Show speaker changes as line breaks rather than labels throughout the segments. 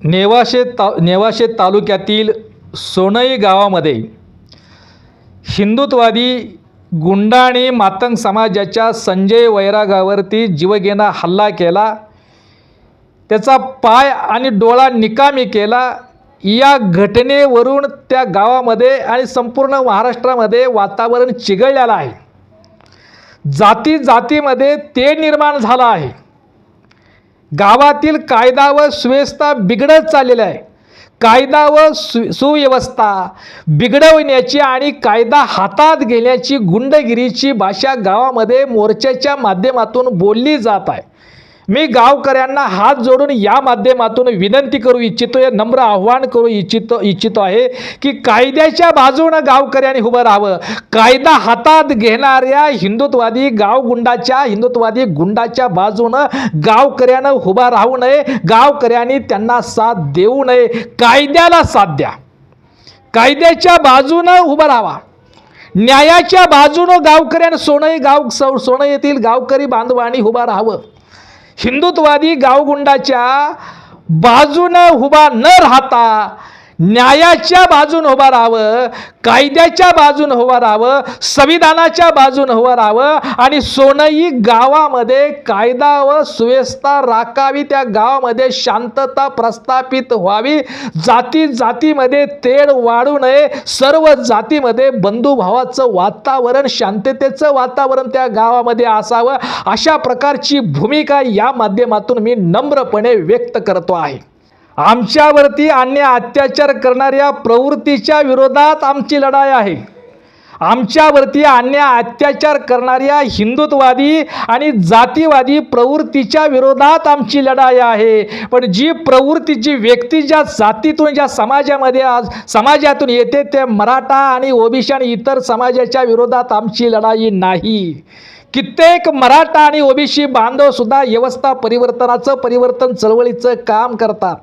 नेवाशे ता नेवाशे तालुक्यातील सोनई गावामध्ये हिंदुत्वादी गुंडा आणि मातंग समाजाच्या संजय वैरागावरती जीवघेणा हल्ला केला. त्याचा पाय आणि डोळा निकामी केला. या घटनेवरून त्या गावामध्ये आणि संपूर्ण महाराष्ट्रामध्ये वातावरण चिघळलेलं आहे. जाती जातीमध्ये ते निर्माण झालं आहे. गावातील कायदा व सुव्यवस्था बिघडत चाललेला आहे. कायदा व सु सुव्यवस्था बिघडवण्याची आणि कायदा हातात घेण्याची गुंडगिरीची भाषा गावामध्ये मोर्चाच्या माध्यमातून बोलली जात आहे. मी गावकऱ्यांना हात जोडून या माध्यमातून विनंती करू इच्छितो या नम्र आव्हान करू इच्छितो इच्छितो आहे की कायद्याच्या बाजूनं गावकऱ्यांनी उभं राहावं. कायदा हातात घेणाऱ्या हिंदुत्वादी गावगुंडाच्या हिंदुत्वादी गुंडाच्या बाजूनं गावकऱ्यानं उभा राहू नये गावकऱ्यांनी त्यांना साथ देऊ नये कायद्याला साथ द्या. कायद्याच्या बाजूनं उभं राहावा न्यायाच्या बाजूनं गावकऱ्यानं सोनई गाव सो सोनं येथील गावकरी बांधवांनी उभा राहावं. हिंदुत्वादी गावगुंडाच्या बाजूनं उभा न राहता न्यायाच्या बाजून उभं राहावं कायद्याच्या बाजून उभं राहावं संविधानाच्या बाजून उभं राहावं आणि सोनई गावामध्ये कायदा व सुव्यवस्था राखावी त्या गावामध्ये शांतता प्रस्थापित व्हावी. जाती जातीमध्ये तेढ वाढू नये. सर्व जातीमध्ये बंधुभावाचं वातावरण शांततेचं वातावरण त्या गावामध्ये असावं. अशा प्रकारची भूमिका या माध्यमातून मी नम्रपणे व्यक्त करतो आहे. आमच्यावरती अन्य अत्याचार करणाऱ्या प्रवृत्तीच्या विरोधात आमची लढाई आहे. आमच्यावरती अन्य अत्याचार करणाऱ्या हिंदुत्ववादी आणि जातीवादी प्रवृत्तीच्या विरोधात आमची लढाई आहे. पण जी प्रवृत्ती जी व्यक्ती ज्या जातीतून ज्या समाजामध्ये आज समाजातून येते ते मराठा आणि ओबीसी आणि इतर समाजाच्या विरोधात आमची लढाई नाही. कित्येक मराठा आणि ओबीसी बांधव सुद्धा व्यवस्था परिवर्तनाचं परिवर्तन चळवळीचं काम करतात.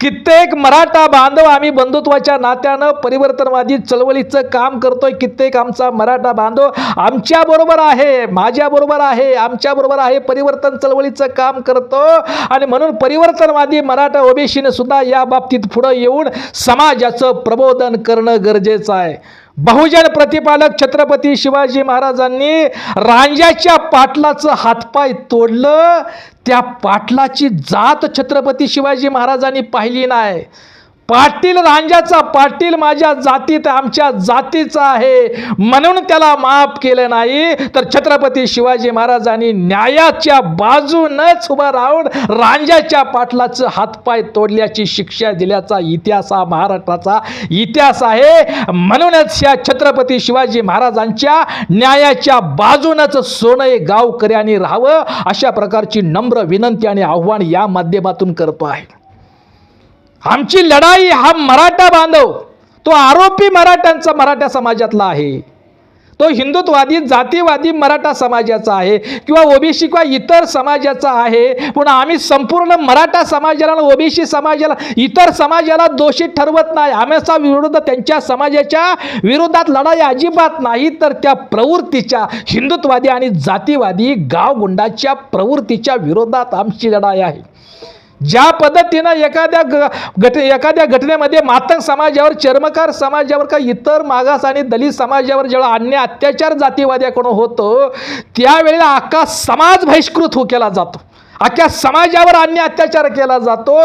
कित्येक मराठा बांधव आम्ही बंधुत्वाच्या नात्यानं परिवर्तनवादी चळवळीचं काम करतोय. कित्येक आमचा मराठा बांधव आमच्याबरोबर आहे माझ्याबरोबर आहे आमच्याबरोबर आहे परिवर्तन चळवळीचं काम करतो. आणि म्हणून परिवर्तनवादी मराठा ओबीसीने सुद्धा या बाबतीत पुढं येऊन समाजाचं प्रबोधन करणं गरजेचं आहे. बहुजन प्रतिपालक छत्रपती शिवाजी महाराजांनी रांजाच्या पाटलाचं हातपाय तोडलं. त्या पाटलाची जात छत्रपती शिवाजी महाराजांनी पाहिली नाही. पाटील रांजाचा पाटील माझ्या जातीत आमच्या जातीचा आहे. म्हणून त्याला माफ केलं नाही. तर छत्रपती शिवाजी महाराजांनी न्यायाच्या बाजूनच उभं राहून रांजाच्या पाटलाचं हातपाय तोडल्याची शिक्षा दिल्याचा इतिहास हा महाराष्ट्राचा इतिहास आहे. म्हणूनच या छत्रपती शिवाजी महाराजांच्या न्यायाच्या बाजूनच सोनं गावकऱ्यांनी राहावं अशा प्रकारची नम्र विनंती आणि आव्हान या माध्यमातून करतो आहे. आमची लढाई हा मराठा बांधव तो आरोपी मराठ्यांचा मराठा समाजातला आहे. तो हिंदुत्ववादी जातीवादी मराठा समाजाचा आहे किंवा ओबीसी किंवा इतर समाजाचा आहे. पण आम्ही संपूर्ण मराठा समाजाला ओबीसी समाजाला इतर समाजाला दोषी ठरवत नाही. आम्याचा विरोध त्यांच्या समाजाच्या विरोधात लढाई अजिबात नाही. तर त्या प्रवृत्तीच्या हिंदुत्ववादी आणि जातीवादी गावगुंडाच्या प्रवृत्तीच्या विरोधात आमची लढाई आहे. ज्या पद्धतीनं एखाद्या ग घट एखाद्या घटनेमध्ये मातंग समाजावर चर्मकार समाजावर का इतर मागास आणि दलित समाजावर जेव्हा अन्य अत्याचार जातीवाद्याकडून होतो त्यावेळेला अख्खा समाज बहिष्कृत हो केला जातो. अख्ख्या समाजावर अन्य अत्याचार केला जातो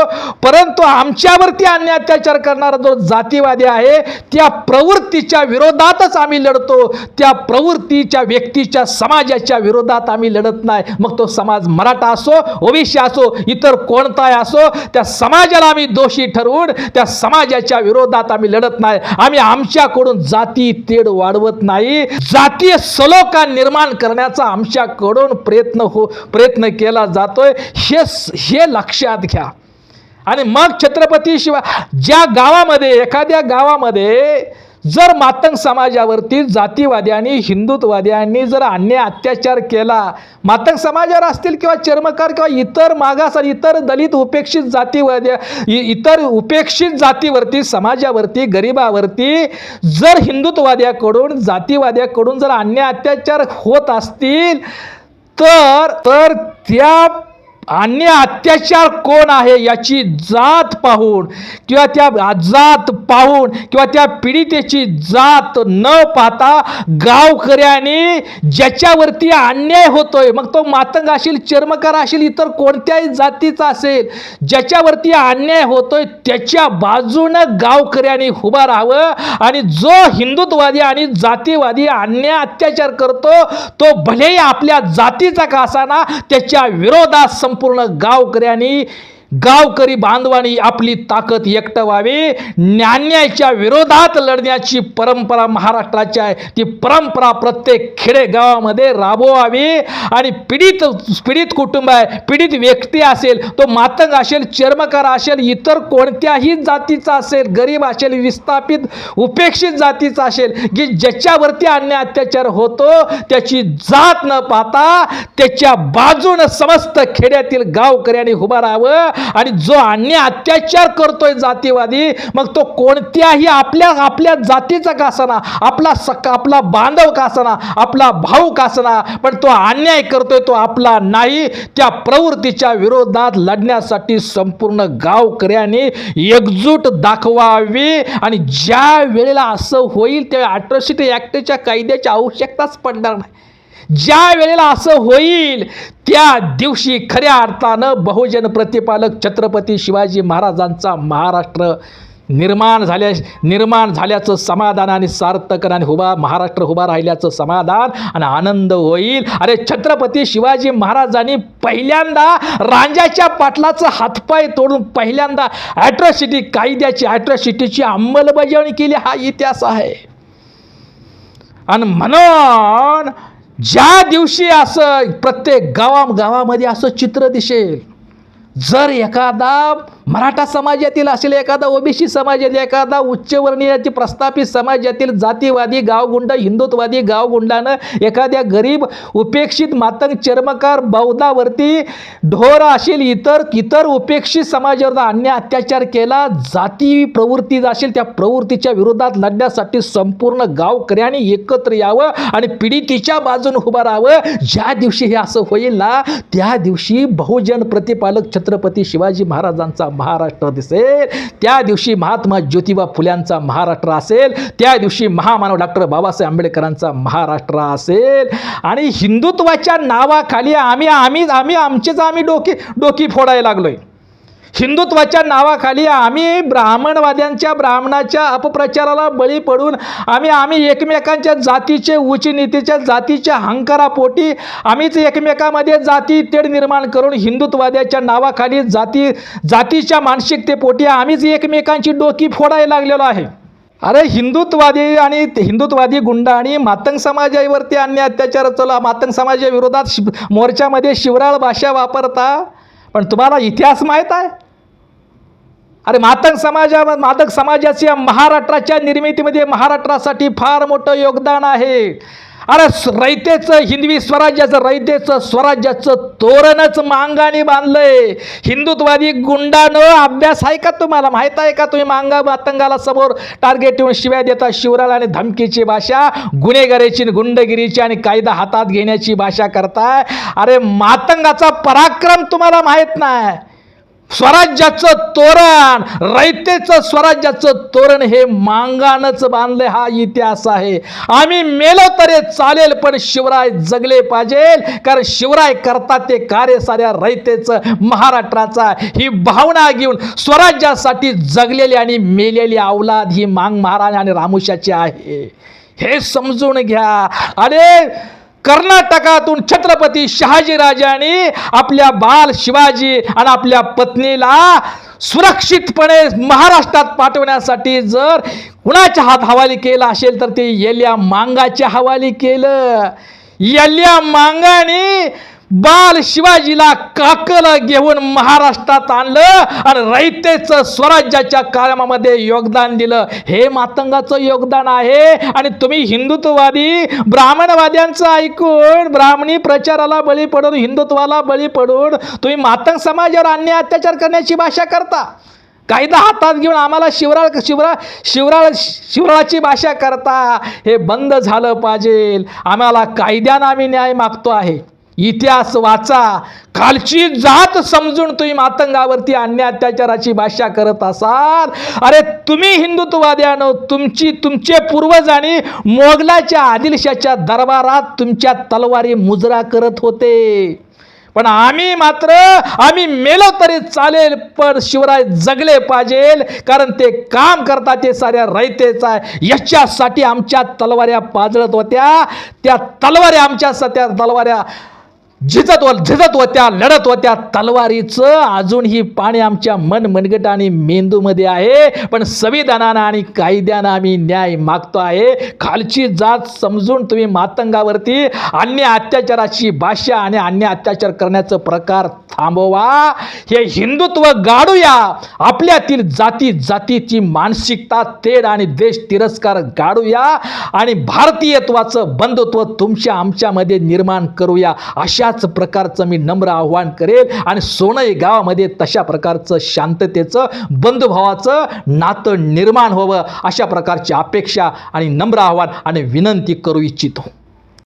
परंतु आमच्यावरती अन्य अत्याचार करणारा जो जातीवादी आहे त्या प्रवृत्तीच्या विरोधातच आम्ही लढतो. त्या प्रवृत्तीच्या व्यक्तीच्या समाजाच्या विरोधात आम्ही लढत नाही. मग तो समाज मराठा असो ओबीसी असो इतर कोणताही असो त्या समाजाला आम्ही दोषी ठरवून त्या समाजाच्या विरोधात आम्ही लढत नाही. आम्ही आमच्याकडून जाती तेढ वाढवत नाही. जातीय सलोखा निर्माण करण्याचा आमच्याकडून प्रयत्न हो प्रयत्न केला जातो जातोय हे हे लक्षात घ्या. आणि मग छत्रपती शिवा ज्या गावामध्ये एखाद्या गावामध्ये जर मातंग समाजावरती जातीवाद्यांनी हिंदुत्ववाद्यांनी जर अन्य अत्याचार केला मातंग समाजावर असतील किंवा चर्मकार किंवा इतर मागास इतर दलित उपेक्षित जातीवाद्या इतर उपेक्षित जातीवरती समाजावरती गरिबावरती जर हिंदुत्ववाद्याकडून जातीवाद्याकडून जर अन्य अत्याचार होत असतील तर तर त्या अन्य अत्याचार कोण आहे याची जात पाहून किंवा त्या जात पाहून किंवा त्या पीडितेची जात न पाहता गावकऱ्याने ज्याच्यावरती अन्याय होतोय मग तो मातंग असेल चर्मकार असेल इतर कोणत्याही जातीचा असेल ज्याच्यावरती अन्याय होतोय त्याच्या बाजूनं गावकऱ्याने उभा राहावं आणि जो हिंदुत्ववादी आणि जातीवादी अन्याय अत्याचार करतो तो भलेही आपल्या जातीचा का असाना त्याच्या विरोधात संपूर्ण गावकऱ्यांनी गावकरी बांधवांनी आपली ताकद एकटवावी न्यान्याच्या विरोधात लढण्याची परंपरा महाराष्ट्राची आहे. ती परंपरा प्रत्येक खेडेगावामध्ये राबवावी. आणि पीडित पीडित कुटुंब आहे पीडित व्यक्ती असेल तो मातंग असेल चर्मकार असेल इतर कोणत्याही जातीचा असेल गरीब असेल विस्थापित उपेक्षित जातीचा असेल की ज्याच्यावरती अन्याय अत्याचार होतो त्याची जात न पाहता त्याच्या बाजूनं समस्त खेड्यातील गावकऱ्यांनी उभं राहावं. आणि जो अन्य अत्याचार करतोय जातीवादी मग तो कोणत्याही आपल्या आपल्या जातीचा का आपला सक आपला बांधव का आपला भाऊ का पण तो अन्याय करतोय तो आपला नाही. त्या प्रवृत्तीच्या विरोधात लढण्यासाठी संपूर्ण गावकऱ्यांनी एकजूट दाखवावी. आणि ज्या वेळेला असं होईल त्या ते ॲक्टच्या कायद्याची आवश्यकताच पडणार नाही. ज्या वेळेला असं होईल त्या दिवशी खऱ्या अर्थानं बहुजन प्रतिपालक छत्रपती शिवाजी महाराजांचा महाराष्ट्र निर्माण झाल्या निर्माण झाल्याचं समाधान आणि सार्थक आणि उभा महाराष्ट्र उभा राहिल्याचं समाधान आणि आनंद होईल. अरे छत्रपती शिवाजी महाराजांनी पहिल्यांदा रांजाच्या पाटलाचं हातपाय तोडून पहिल्यांदा ॲट्रॉसिटी कायद्याची ॲट्रॉसिटीची अंमलबजावणी केली. हा इतिहास आहे. आणि म्हणून ज्या दिवशी असं प्रत्येक गावा गावामध्ये असं चित्र दिसेल जर एखादा मराठा समाजातील असेल एखादा ओबीसी समाजातील एखादा उच्चवर्णीयाची प्रस्थापित समाजातील जातीवादी गावगुंड हिंदुत्ववादी गावगुंडानं एखाद्या गरीब उपेक्षित मातंग चर्मकार बौद्धावरती ढोर असेल इतर इतर उपेक्षित समाजावर अन्य अत्याचार केला जाती प्रवृत्ती असेल त्या प्रवृत्तीच्या विरोधात लढण्यासाठी संपूर्ण गावकऱ्यांनी एकत्र यावं आणि पीडितीच्या बाजून उभं राहावं. ज्या दिवशी हे असं होईल ना त्या दिवशी बहुजन प्रतिपालक छत्रपती शिवाजी महाराजांचा महाराष्ट्र दिसेल. त्या दिवशी महात्मा ज्योतिबा फुल्यांचा महाराष्ट्र असेल. त्या दिवशी महामानव डॉक्टर बाबासाहेब आंबेडकरांचा महाराष्ट्र असेल. आणि हिंदुत्वाच्या नावाखाली आम्ही आम्ही आम्ही आमचेच आम्ही डोकी डोकी फोडायला लागलोय. हिंदुत्वाच्या नावाखाली आम्ही ब्राह्मणवाद्यांच्या ब्राह्मणाच्या अपप्रचाराला बळी पडून आम्ही आम्ही एकमेकांच्या जातीचे उच्च नीतीच्या जातीच्या हंकारापोटी आम्हीच एकमेकामध्ये जाती तेढ निर्माण करून हिंदुत्वाद्याच्या नावाखाली जाती जातीच्या मानसिकतेपोटी आम्हीच एकमेकांची डोकी फोडायला लागलेलो आहे. अरे हिंदुत्ववादी आणि हिंदुत्ववादी गुंडा गुंड आणि मातंग समाजावरती अन्य अत्याचार चला मातंग समाजाविरोधात शि मोर्चामध्ये शिवराळ भाषा वापरता. पण तुम्हाला इतिहास माहीत आहे? अरे मातंग समाजा मातंग समाजाच्या महाराष्ट्राच्या निर्मितीमध्ये महाराष्ट्रासाठी फार मोठं योगदान आहे. अरे रयतेचं हिंदवी स्वराज्याचं रयतेचं स्वराज्याचं तोरणच मांगाने बांधलंय. हिंदुत्वादी गुंडानं अभ्यास आहे का तुम्हाला? माहीत आहे का तुम्ही मांगा मातंगाला समोर टार्गेट ठेवून शिव्या देता? शिवराला आणि धमकीची भाषा गुन्हेगारीची गुंडगिरीची आणि कायदा हातात घेण्याची भाषा करताय. अरे मातंगाचा पराक्रम तुम्हाला माहीत नाही. स्वराज्याचं तोरण रयतेचं स्वराज्याचं तोरण हे मांगानच बांधले हा इतिहास आहे. आम्ही मेलो तरी चालेल पण शिवराय जगले पाहिजे. कारण शिवराय करता ते कार्य साऱ्या रयतेचं महाराष्ट्राचा. ही भावना घेऊन स्वराज्यासाठी जगलेली आणि मेलेली अवलाद ही मांग महाराज आणि रामुशाची आहे. हे समजून घ्या. अरे कर्नाटकातून छत्रपती शहाजीराजांनी आपल्या बाल शिवाजी आणि आपल्या पत्नीला सुरक्षितपणे महाराष्ट्रात पाठवण्यासाठी जर कुणाच्या हात हवाली केला असेल तर ते येल्या मांगाच्या हवाली केलं. येल्या मांगाने बाल शिवाजीला काकल घेऊन महाराष्ट्रात आणलं आणि रयतेचं स्वराज्याच्या कार्यक्रमामध्ये योगदान दिलं. हे मातंगाचं योगदान आहे. आणि तुम्ही हिंदुत्ववादी ब्राह्मणवाद्यांचं ऐकून ब्राह्मणी प्रचाराला बळी पडून हिंदुत्वाला बळी पडून तुम्ही मातंग समाजावर अन्याय अत्याचार करण्याची भाषा करता. कायदा हातात घेऊन आम्हाला शिवराळ शिवरा शिवराळ शिवराळाची भाषा करता. हे बंद झालं पाहिजे. आम्हाला कायद्यानं आम्ही न्याय मागतो आहे. इतिहास वाचा. खालची जात समजून तुम्ही मातंगावरती अन्य अत्याचाराची भाषा करत असाल. अरे तुम्ही हिंदुत्ववाद्यानं तुमची तुमचे पूर्वज आणि मोगलाच्या आदिलशाच्या दरबारात तुमच्या तलवारी मुजरा करत होते. पण आम्ही मात्र आम्ही मेलो तरी चालेल पण शिवराय जगले पाहिजेल कारण ते काम करता ते साऱ्या रयतेच आहे. याच्यासाठी आमच्या तलवाऱ्या पाजळत होत्या. त्या तलवाऱ्या आमच्या सत्या तलवाऱ्या झिजत व झिजत होत्या लढत होत्या. तलवारीचं अजूनही पाणी आमच्या मन मनगट आणि मेंदूमध्ये आहे. पण संविधानानं आणि कायद्यानं आम्ही न्याय मागतो आहे. खालची जात समजून तुम्ही मातंगावरती अन्य अत्याचाराची भाषा आणि अन्य अत्याचार करण्याचं प्रकार थांबवा. हे हिंदुत्व गाडूया. आपल्यातील जाती जातीची मानसिकता तेढ आणि देश तिरस्कार गाडूया. आणि भारतीयत्वाचं बंधुत्व तुमच्या आमच्यामध्ये निर्माण करूया. अशा अशाच प्रकारचं मी नम्र आव्हान करेल आणि सोनई गावामध्ये तशा प्रकारचं शांततेचं बंधुभावाचं नातं निर्माण व्हावं अशा प्रकारची अपेक्षा आणि नम्र आव्हान आणि विनंती करू इच्छितो.